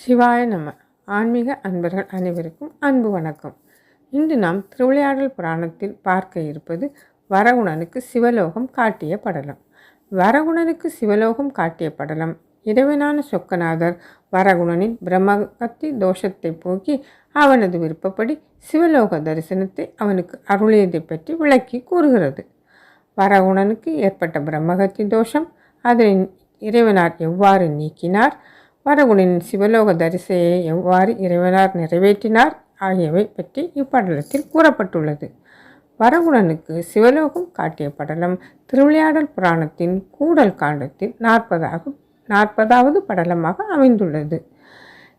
சிவாய நம. ஆன்மீக அன்பர்கள் அனைவருக்கும் அன்பு வணக்கம். இன்று நாம் திருவிளையாடல் புராணத்தில் பார்க்க இருப்பது வரகுணனுக்கு சிவலோகம் காட்டிய படலம். வரகுணனுக்கு சிவலோகம் காட்டிய படலம். இறைவனான சொக்கநாதர் வரகுணனின் பிரம்மகத்தி தோஷத்தை போக்கி அவனது விருப்பப்படி சிவலோக தரிசனத்தை அவனுக்கு அருளியதை பற்றி விளக்கி கூறுகிறது. வரகுணனுக்கு ஏற்பட்ட பிரம்மகத்தி தோஷம் அதனை இறைவனார் எவ்வாறு நீக்கினார்? வரகுணனின் சிவலோக தரிசையை எவ்வாறு இறைவனார் நிறைவேற்றினார் ஆகியவை பற்றி இப்படலத்தில் கூறப்பட்டுள்ளது. வரகுணனுக்கு சிவலோகம் காட்டிய படலம் திருவிளையாடல் புராணத்தின் கூடல் காண்டத்தில் நாற்பதாக நாற்பதாவது படலமாக அமைந்துள்ளது.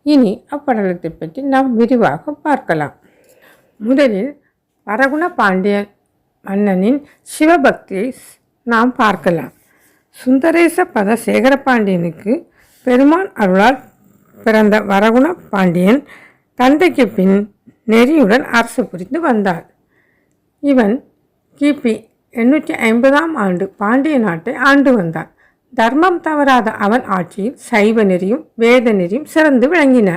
இனி அப்படலத்தை பற்றி நாம் விரிவாக பார்க்கலாம். முதலில் வரகுண பாண்டிய மன்னனின் சிவபக்தியை நாம் பார்க்கலாம். சுந்தரேச பத சேகரபாண்டியனுக்கு பெருமான் அருளால் பிறந்த வரகுண பாண்டியன் தந்தைக்கு பின் நெறியுடன் அரசு புரிந்து வந்தார். இவன் கிபி எண்ணூற்றி ஐம்பதாம் ஆண்டு பாண்டிய நாட்டை ஆண்டு வந்தான். தர்மம் தவறாத அவன் ஆட்சியில் சைவ நெறியும் வேத நெறியும் சிறந்து விளங்கின.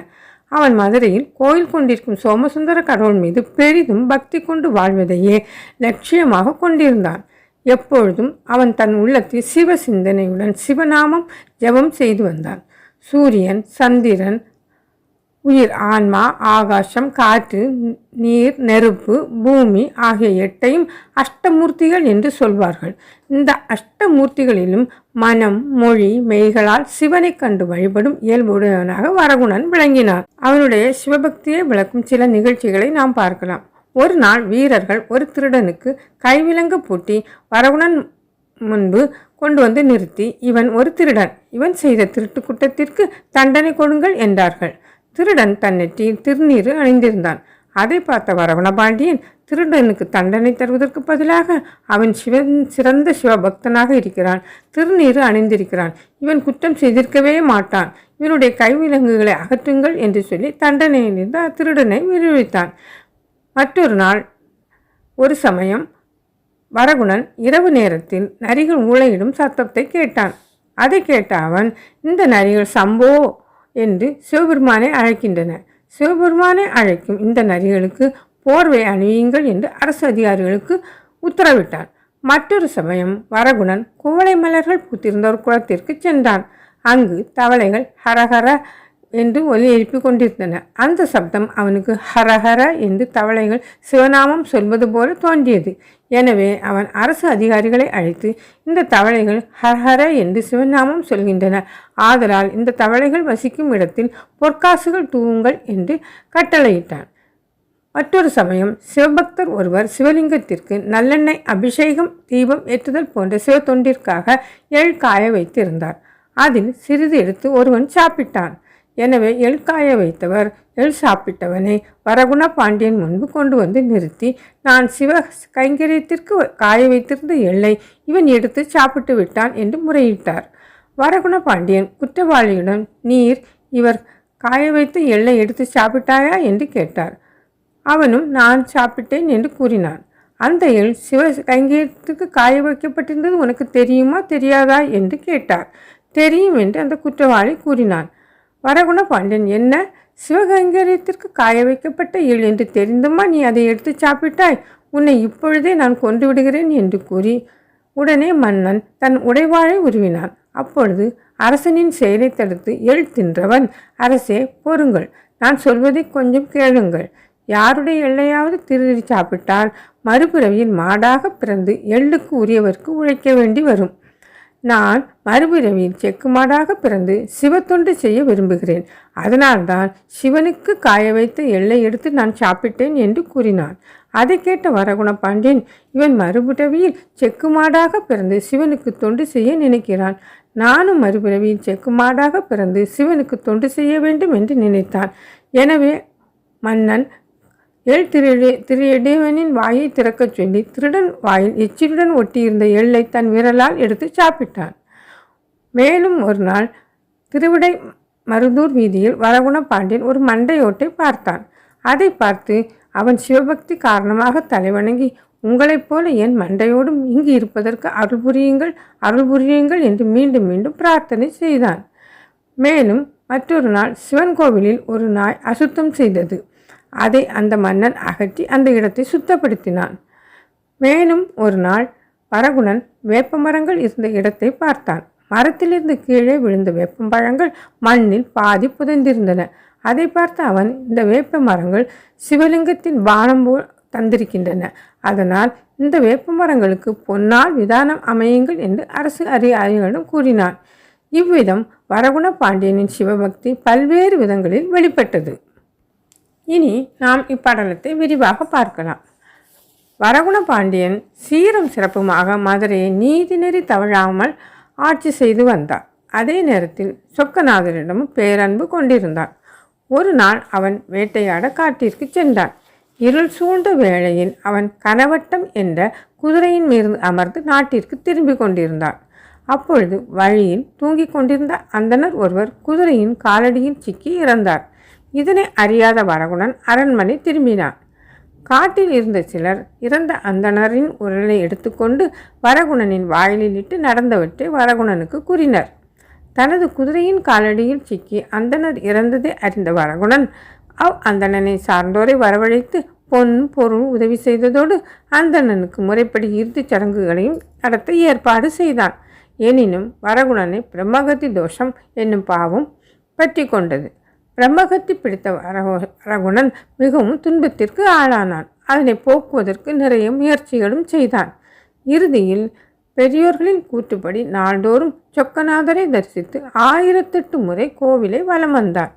அவன் மதுரையில் கோயில் கொண்டிருக்கும் சோமசுந்தர கடவுள் மீது பெரிதும் பக்தி கொண்டு வாழ்வதையே லட்சியமாக கொண்டிருந்தான். எப்பொழுதும் அவன் தன் உள்ளத்தில் சிவ சிந்தனையுடன் சிவநாமம் ஜபம் செய்து வந்தான். சூரியன் சந்திரன் உயிர் ஆன்மா ஆகாசம் காற்று நீர் நெருப்பு பூமி ஆகிய எட்டையும் அஷ்டமூர்த்திகள் என்று சொல்வார்கள். இந்த அஷ்டமூர்த்திகளிலும் மனம் மொழி மெய்களால் சிவனைக் கண்டு வழிபடும் இயல்புடையவனாக வரகுணன் விளங்கினார் அவனுடைய சிவபக்தியை விளக்கும் சில நிகழ்ச்சிகளை நாம் பார்க்கலாம். ஒரு நாள் வீரர்கள் ஒரு திருடனுக்கு கைவிலங்கு பூட்டி வரவுடன் முன்பு கொண்டு வந்து நிறுத்தி இவன் ஒரு திருடன். இவன் செய்த திருட்டு குற்றத்திற்கு தண்டனை கொடுங்கள் என்றார்கள். திருடன் தன் நெற்றியில் திருநீறு அணிந்திருந்தான். அதை பார்த்த வரவணபாண்டியன் திருடனுக்கு தண்டனை தருவதற்கு பதிலாக அவன் சிவன் சிறந்த சிவபக்தனாக இருக்கிறான். திருநீறு அணிந்திருக்கிறான். இவன் குற்றம் செய்திருக்கவே மாட்டான். இவனுடைய கைவிலங்குகளை அகற்றுங்கள் என்று சொல்லி தண்டனையிலிருந்து திருடனை விடுவித்தான். மற்றொரு நாள் ஒரு சமயம் வரகுணன் இரவு நேரத்தில் நரிகள் ஊளையிடும் சத்தத்தை கேட்டான். அதை கேட்ட அவன் இந்த நரிகள் சம்போ என்று சிவபெருமானை அழைக்கின்றன. சிவபெருமானை அழைக்கும் இந்த நரிகளுக்கு போர்வை அணியுங்கள் என்று அரசு அதிகாரிகளுக்கு உத்தரவிட்டான். மற்றொரு சமயம் வரகுணன் குவளை மலர்கள் பூத்திருந்த ஒரு குளத்திற்கு சென்றான். அங்கு தவளைகள் ஹரஹர என்று ஒலி எழுப்பி கொண்டிருந்தன. அந்த சப்தம் அவனுக்கு ஹரஹர என்று தவளைகள் சிவநாமம் சொல்வது போல தோன்றியது. எனவே அவன் அரசு அதிகாரிகளை அழைத்து இந்த தவளைகள் ஹரஹர என்று சிவநாமம் சொல்கின்றன. ஆதலால் இந்த தவளைகள் வசிக்கும் இடத்தில் பொற்காசுகள் தூவுங்கள் என்று கட்டளையிட்டான். மற்றொரு சமயம் சிவபக்தர் ஒருவர் சிவலிங்கத்திற்கு நல்லெண்ணெய் அபிஷேகம் தீபம் ஏற்றுதல் போன்ற சிவ தொண்டிற்காக எள் காய வைத்திருந்தார். அதில் சிறிது எடுத்து ஒருவன் சாப்பிட்டான். எனவே எள் காய வைத்தவர் எள் சாப்பிட்டவனை வரகுண பாண்டியன் முன்பு கொண்டு வந்து நிறுத்தி நான் சிவ கைங்கரியத்திற்கு காய வைத்திருந்த எள்ளை இவன் எடுத்து சாப்பிட்டு விட்டான் என்று முறையிட்டார். வரகுண பாண்டியன் குற்றவாளியிடம் நீர் இவர் காய வைத்து எள்ளை எடுத்து சாப்பிட்டாயா? என்று கேட்டார். அவனும் நான் சாப்பிட்டேன் என்று கூறினான். அந்த எள் சிவ கைங்கரியத்துக்கு காய வைக்கப்பட்டிருந்தது உனக்கு தெரியுமா தெரியாதா? என்று கேட்டார். தெரியும் என்று அந்த குற்றவாளி கூறினான். வரகுண பாண்டியன் என்ன? சிவகைங்கரியத்திற்கு காய வைக்கப்பட்ட எள் என்று தெரிந்துமா? நீ அதை எடுத்து சாப்பிட்டாய். உன்னை இப்பொழுதே நான் கொன்று விடுகிறேன் என்று கூறி உடனே மன்னன் தன் உடைவாழை உருவினான். அப்பொழுது அரசனின் செயலை தடுத்து எள் தின்றவன் அரசே பொறுங்கள். நான் சொல்வதை கொஞ்சம் கேளுங்கள். யாருடைய எல்லையாவது திருடி சாப்பிட்டால் மறுபிறவியில் மாடாக பிறந்து எள்ளுக்கு உரியவர்க்கு உழைக்க வேண்டி வரும். நான் மறுபிறவியில் செக்குமாடாக பிறந்து சிவத்தொண்டு செய்ய விரும்புகிறேன். அதனால்தான் சிவனுக்கு காய வைத்த எள்ளை எடுத்து நான் சாப்பிட்டேன் என்று கூறினான். அதை கேட்ட வரகுண பாண்டியன் இவன் மறுபிறவியில் செக்கு மாடாக பிறந்து சிவனுக்கு தொண்டு செய்ய நினைக்கிறான். நானும் மறுபிறவியில் செக்குமாடாக பிறந்து சிவனுக்கு தொண்டு செய்ய வேண்டும் என்று நினைத்தான். எனவே மன்னன் எள் திரு திரு இடைவனின் வாயை திறக்கச் சொல்லி திருடன் வாயில் எச்சிலுடன் ஒட்டியிருந்த எள்ளை தன் விரலால் எடுத்து சாப்பிட்டான். மேலும் ஒரு நாள் திருவிடை மருதூர் வீதியில் வரகுண பாண்டியன் ஒரு மண்டையோட்டை பார்த்தான். அதை பார்த்து அவன் சிவபக்தி காரணமாக தலைவணங்கி உங்களைப் போல என் மண்டையோடும் இங்கு இருப்பதற்கு அருள் புரியுங்கள் அருள் புரியுங்கள் என்று மீண்டும் மீண்டும் பிரார்த்தனை செய்தான். மேலும் மற்றொரு நாள் சிவன் கோவிலில் ஒரு நாய் அசுத்தம் செய்தது. அதை அந்த மன்னன் அகற்றி அந்த இடத்தை சுத்தப்படுத்தினான். மேலும் ஒரு நாள் வரகுணன் வேப்பமரங்கள் இருந்த இடத்தை பார்த்தான். மரத்திலிருந்து கீழே விழுந்த வேப்பம்பழங்கள் மண்ணில் பாதி புதைந்திருந்தன. அதை பார்த்த அவன் இந்த வேப்ப மரங்கள் சிவலிங்கத்தின் பானம் போல் தந்திருக்கின்றன. அதனால் இந்த வேப்ப மரங்களுக்கு பொன்னால் விதானம் அமையுங்கள் என்று அரசு அதிகாரிகளிடம் கூறினான். இவ்விதம் வரகுண பாண்டியனின் சிவபக்தி பல்வேறு விதங்களில் வெளிப்பட்டது. இனி நாம் இப்படலத்தை விரிவாக பார்க்கலாம். வரகுண பாண்டியன் சீரும் சிறப்புமாக மதுரையை நீதிநெறி தவழாமல் ஆட்சி செய்து வந்தார். அதே நேரத்தில் சொக்கநாதரிடமும் பேரன்பு கொண்டிருந்தான். ஒரு நாள் அவன் வேட்டையாட காட்டிற்கு சென்றான். இருள் சூழ்ந்த வேளையில் அவன் கனவட்டம் என்ற குதிரையின் மீது அமர்ந்து நாட்டிற்கு திரும்பி கொண்டிருந்தான். அப்பொழுது வழியில் தூங்கிக் கொண்டிருந்த அந்தனர் ஒருவர் குதிரையின் காலடியில் சிக்கி இறந்தார். இதனை அறியாத வரகுணன் அரண்மனை திரும்பினான். காட்டில் இருந்த சிலர் இறந்த அந்தணரின் உரலை எடுத்துக்கொண்டு வரகுணனின் வாயிலில் இட்டு நடந்தவற்றை வரகுணனுக்கு கூறினர். தனது குதிரையின் காலடியில் சிக்கி அந்தனர் இறந்ததை அறிந்த வரகுணன் அவ் அந்தணனை சார்ந்தோரை வரவழைத்து பொன் பொருள் உதவி செய்ததோடு அந்தணனுக்கு முறைப்படி இறுதிச் சடங்குகளையும் நடத்த ஏற்பாடு செய்தான். எனினும் வரகுணனை பிரம்மகதி தோஷம் என்னும் பாவம் பற்றி கொண்டது. பிரம்மகத்தி பிடித்த வரகுணன் மிகவும் துன்பத்திற்கு ஆளானான். அதனை போக்குவதற்கு நிறைய முயற்சிகளும் செய்தான். இறுதியில் பெரியோர்களின் கூற்றுப்படி நாள்தோறும் சொக்கநாதரை தரிசித்து ஆயிரத்தெட்டு முறை கோவிலை வலம் வந்தார்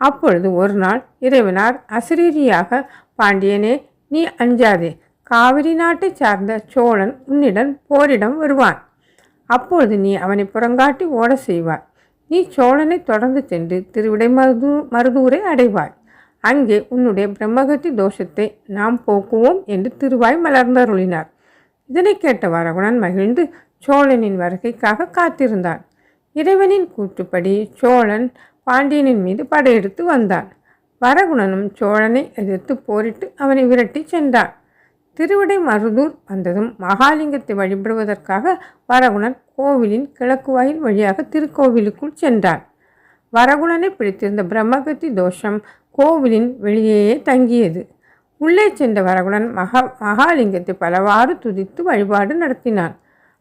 அப்பொழுது ஒரு நாள் இறைவனார் அசிரீரியாக பாண்டியனே நீ அஞ்சாதே. காவிரி நாட்டை சார்ந்த சோழன் உன்னிடம் போரிடம் வருவான். அப்பொழுது நீ அவனை புறங்காட்டி ஓட செய்வார் நீ சோழனை தொடர்ந்து சென்று திருவிடை மருதூ மருதூரை அடைவாய். அங்கே உன்னுடைய பிரம்மகத்தி தோஷத்தை நாம் போக்குவோம் என்று திருவாய் மலர்ந்தருளினார். இதனை கேட்ட வரகுணன் மகிழ்ந்து சோழனின் வருகைக்காக காத்திருந்தான். இறைவனின் கூற்றுப்படி சோழன் பாண்டியனின் மீது படையெடுத்து வந்தான். வரகுணனும் சோழனை எதிர்த்து போரிட்டு அவனை விரட்டி சென்றான். திருவிடை மருதூர் வந்ததும் மகாலிங்கத்தை வழிபடுவதற்காக வரகுணன் கோவிலின் கிழக்கு வாயில் வழியாக திருக்கோவிலுக்குள் சென்றான் வரகுணனை பிடித்திருந்த பிரம்மகத்தி தோஷம் கோவிலின் வெளியேயே தங்கியது. உள்ளே சென்ற வரகுணன் மகா மகாலிங்கத்தை பலவாறு துதித்து வழிபாடு நடத்தினான்.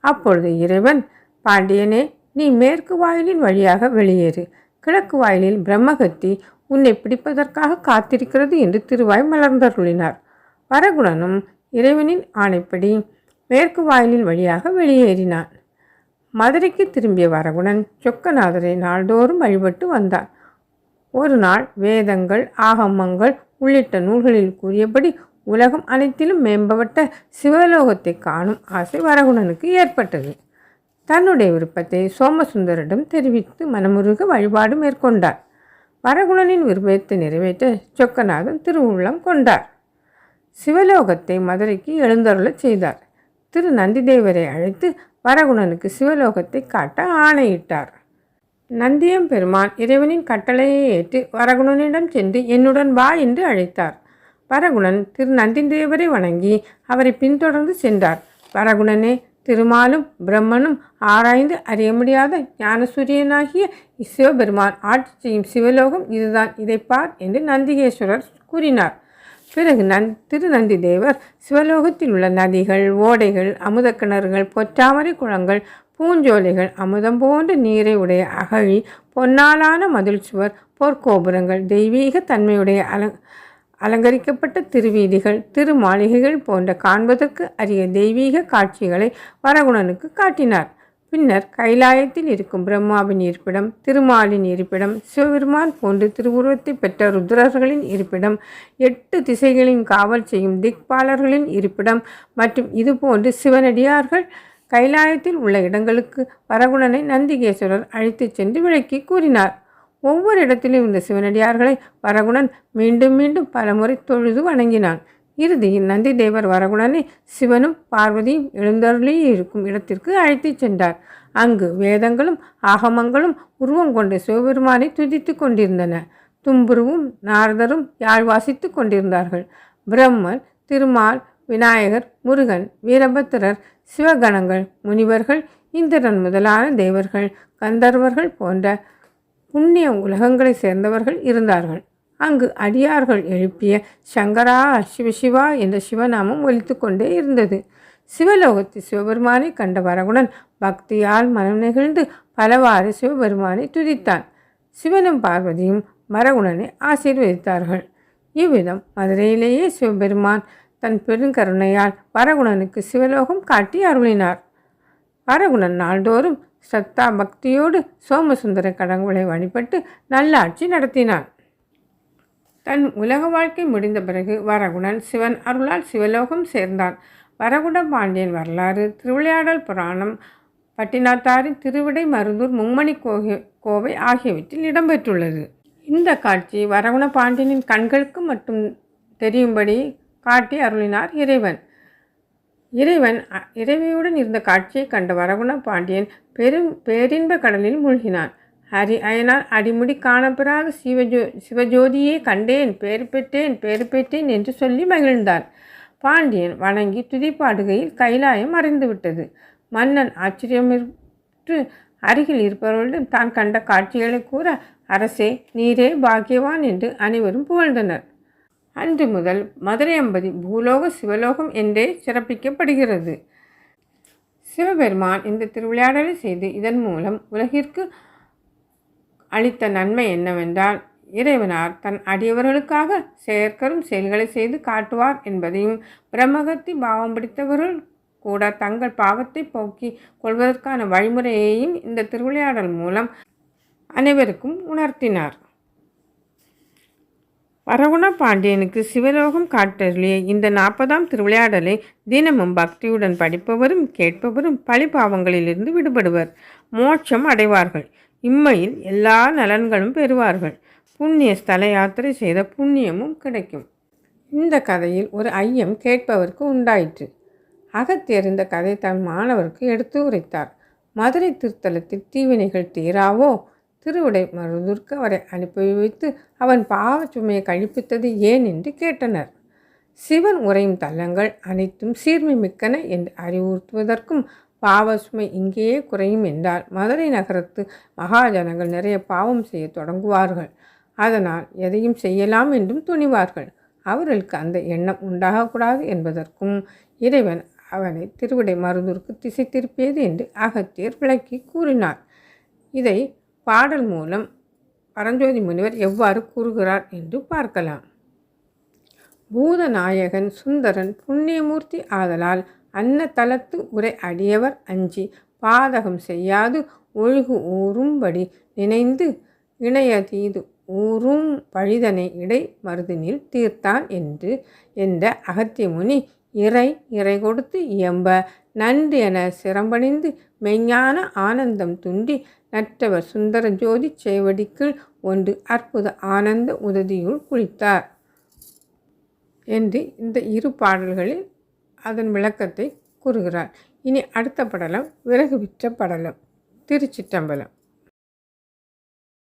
அப்பொழுது இறைவன் பாண்டியனே நீ மேற்கு வாயிலின் வழியாக வெளியேறு. கிழக்கு வாயிலில் பிரம்மகத்தி உன்னை பிடிப்பதற்காக காத்திருக்கிறது என்று திருவாய் மலர்ந்தருளினார். வரகுணனும் இறைவனின் ஆணைப்படி மேற்கு வாயிலின் வழியாக வெளியேறினான். மதுரைக்கு திரும்பிய வரகுணன் சொக்கநாதரை நாள்தோறும் வழிபட்டு வந்தார். ஒரு நாள் வேதங்கள் ஆகமங்கள் உள்ளிட்ட நூல்களில் கூறியபடி உலகம் அனைத்திலும் மேம்பட்ட சிவலோகத்தை காணும் ஆசை வரகுணனுக்கு ஏற்பட்டது. தன்னுடைய விருப்பத்தை சோமசுந்தரிடம் தெரிவித்து மனமுருக வழிபாடு மேற்கொண்டார். வரகுணனின் விருப்பத்தை நிறைவேற்ற சொக்கநாதன் திருவுள்ளம் கொண்டார். சிவலோகத்தை மதுரைக்கு எழுந்தருளச் செய்தார். திரு. நந்திதேவரை அழைத்து வரகுணனுக்கு சிவலோகத்தை காட்ட ஆணையிட்டார். நந்தியம் பெருமான் இறைவனின் கட்டளையை ஏற்று வரகுணனிடம் சென்று என்னுடன் வா என்று அழைத்தார். வரகுணன் திரு நந்திதேவரை வணங்கி அவரை பின்தொடர்ந்து சென்றார். வரகுணனே திருமாலும் பிரம்மனும் ஆராய்ந்து அறிய முடியாத ஞானசூரியனாகிய சிவபெருமான் ஆட்சி செய்யும் சிவலோகம் இதுதான் இதைப்பார் என்று நந்திகேஸ்வரர் கூறினார். பிறகு நன் திருநந்தி தேவர் சிவலோகத்தில் உள்ள நதிகள் ஓடைகள் அமுதக்கிணறுகள் பொற்றாமரை குளங்கள் பூஞ்சோலைகள் அமுதம் போன்ற நீரை உடைய அகழி பொன்னாலான மதில் சுவர் பொற்கோபுரங்கள் தெய்வீக தன்மையுடைய அல அலங்கரிக்கப்பட்ட திருவீதிகள் திருமாளிகைகள் போன்ற காண்பதற்கு அரிய தெய்வீக காட்சிகளை வரகுணனுக்கு காட்டினார். பின்னர் கைலாயத்தில் இருக்கும் பிரம்மாவின் இருப்பிடம் திருமாலின் இருப்பிடம் சிவபெருமான் போன்று திருவுருவத்தை பெற்ற ருத்ரர்களின் இருப்பிடம் எட்டு திசைகளின் காவல் செய்யும் திக்பாலர்களின் இருப்பிடம் மற்றும் இதுபோன்று சிவனடியார்கள் கைலாயத்தில் உள்ள இடங்களுக்கு வரகுணனை நந்திகேஸ்வரர் அழைத்துச் சென்று விளக்கி கூறினார். ஒவ்வொரு இடத்திலும் இருந்த சிவனடியார்களை வரகுணன் மீண்டும் மீண்டும் பலமுறை தொழுது வணங்கினான். இறுதியில் நந்தி தேவர் வரவுடனே சிவனும் பார்வதியும் எழுந்தருளியே இருக்கும் இடத்திற்கு அழைத்துச் சென்றார். அங்கு வேதங்களும் ஆகமங்களும் உருவம் கொண்டு சிவபெருமானை துதித்து கொண்டிருந்தன. தும்புருவும் நாரதரும் யாழ் வாசித்து கொண்டிருந்தார்கள். பிரம்மர் திருமால் விநாயகர் முருகன் வீரபத்திரர் சிவகணங்கள் முனிவர்கள் இந்திரன் முதலான தேவர்கள் கந்தர்வர்கள் போன்ற புண்ணிய உலகங்களைச் சேர்ந்தவர்கள் இருந்தார்கள். அங்கு அடியார்கள் எழுப்பிய சங்கரா சிவசிவா என்ற சிவநாமம் ஒலித்து கொண்டே இருந்தது. சிவலோகத்து சிவபெருமானை கண்ட வரகுணன் பக்தியால் மனம் நெகிழ்ந்து பலவாறு சிவபெருமானை துதித்தான். சிவனும் பார்வதியும் வரகுணனை ஆசீர்வதித்தார்கள். இவ்விதம் மதுரையிலேயே சிவபெருமான் தன் பெருங்கருணையால் வரகுணனுக்கு சிவலோகம் காட்டி அருளினார். வரகுணன் நாள்தோறும் சத்தா பக்தியோடு சோமசுந்தர கடவுளை வழிபட்டு நல்லாட்சி நடத்தினான். தன் உலக வாழ்க்கை முடிந்த பிறகு வரகுணன் சிவன் அருளால் சிவலோகம் சேர்ந்தான். வரகுட பாண்டியன் வரலாறு திருவிளையாடல் புராணம் பட்டினாத்தாறு திருவிடை மருதூர் மும்மணி கோகை கோவை ஆகியவற்றில் இடம்பெற்றுள்ளது. இந்த காட்சி வரகுண பாண்டியனின் கண்களுக்கு மட்டும் தெரியும்படி காட்டி அருளினார் இறைவன். இறைவன் இறைவியுடன் இருந்த காட்சியை கண்ட வரகுண பாண்டியன் பெரும் பேரின்ப கடலில் மூழ்கினான். அரி அயனால் அடிமுடி காணப்பெறாத சிவஜோ சிவஜோதியே கண்டேன் பேர் பெற்றேன் பேர் பெற்றேன் என்று சொல்லி மகிழ்ந்தான் பாண்டியன் வணங்கி துதிப்பாடுகையில் கைலாயம் மறைந்துவிட்டது மன்னன் ஆச்சரியமிட்டு அருகில் இருப்பவர்களிடம் தான் கண்ட காட்சிகளை கூற அரசே நீரே பாக்கியவான் என்று அனைவரும் புகழ்ந்தனர். அன்று முதல் மதுரை அம்பதி பூலோக சிவலோகம் என்றே சிறப்பிக்கப்படுகிறது. சிவபெருமான் இந்த திருவிளையாடலை செய்து இதன் மூலம் உலகிற்கு அளித்த நன்மை என்னவென்றால் இறைவனார் தன் அடியவர்களுக்காக செயற்கரும் செயல்களை செய்து காட்டுவார் என்பதையும் பிரம்மகத்தி பாவம் பிடித்தவர்கள் கூட தங்கள் பாவத்தை போக்கி கொள்வதற்கான வழிமுறையையும் இந்த திருவிளையாடல் மூலம் அனைவருக்கும் உணர்த்தினார். வரகுண பாண்டியனுக்கு சிவலோகம் காட்டருளிய இந்த நாற்பதாம் திருவிளையாடலை தினமும் பக்தியுடன் படிப்பவரும் கேட்பவரும் பழிபாவங்களிலிருந்து விடுபடுவர். மோட்சம் அடைவார்கள். இம்மையில் எல்லா நலன்களும் பெறுவார்கள். புண்ணிய ஸ்தல யாத்திரை செய்த புண்ணியமும் கிடைக்கும். இந்த கதையில் ஒரு ஐயம் கேட்பவருக்கு உண்டாயிற்று. அகத்தியர் இந்த கதை தன் மாணவருக்கு எடுத்து உரைத்தார். மதுரை திருத்தலத்தில் தீவினைகள் தீராவோ திருவிடை மருதுர்க்க அவரை அனுப்பி வைத்து அவன் பாவச்சுமையை கழிப்பித்தது ஏன் என்று கேட்டனர். சிவன் உரையும் தலங்கள் அனைத்தும் சீர்மை மிக்கன என்று அறிவுறுத்துவதற்கும் பாவசுமை இங்கேயே குறையும் என்றால் மதுரை நகரத்து மகாஜனங்கள் நிறைய பாவம் செய்ய தொடங்குவார்கள். அதனால் எதையும் செய்யலாம் என்றும் துணிவார்கள். அவர்களுக்கு அந்த எண்ணம் உண்டாகக்கூடாது என்பதற்கும் இறைவன் அவனை திருவிடை மருதூருக்கு திசை திருப்பியது என்று அகத்தியர் விளக்கி கூறினார். இதை பாடல் மூலம் பரஞ்சோதி முனிவர் எவ்வாறு கூறுகிறார் என்று பார்க்கலாம். பூதநாயகன் சுந்தரன் புண்ணியமூர்த்தி ஆதலால் அன்னதலத்து உரை அடியவர் அஞ்சி பாதகம் செய்யாது ஒழுகு ஊறும்படி நினைந்து இணையதீது ஊறும் பழிதனை இடை மருதினில் தீர்த்தான் என்று என்ற அகத்திய முனி இறை இறை கொடுத்து இயம்ப நன்று என சிரம்பணிந்து மெய்ஞான ஆனந்தம் துண்டி நற்றவர் சுந்தர ஜோதி செய்வடிக்குள் ஒன்று அற்புத ஆனந்த உதவியுள் குளித்தார். என்று இந்த இரு பாடல்களில் அதன் விளக்கத்தை கூறுகிறார். இனி அடுத்த படலம் விறகு விற்ற படலம் திருச்சிற்றம்பலம்.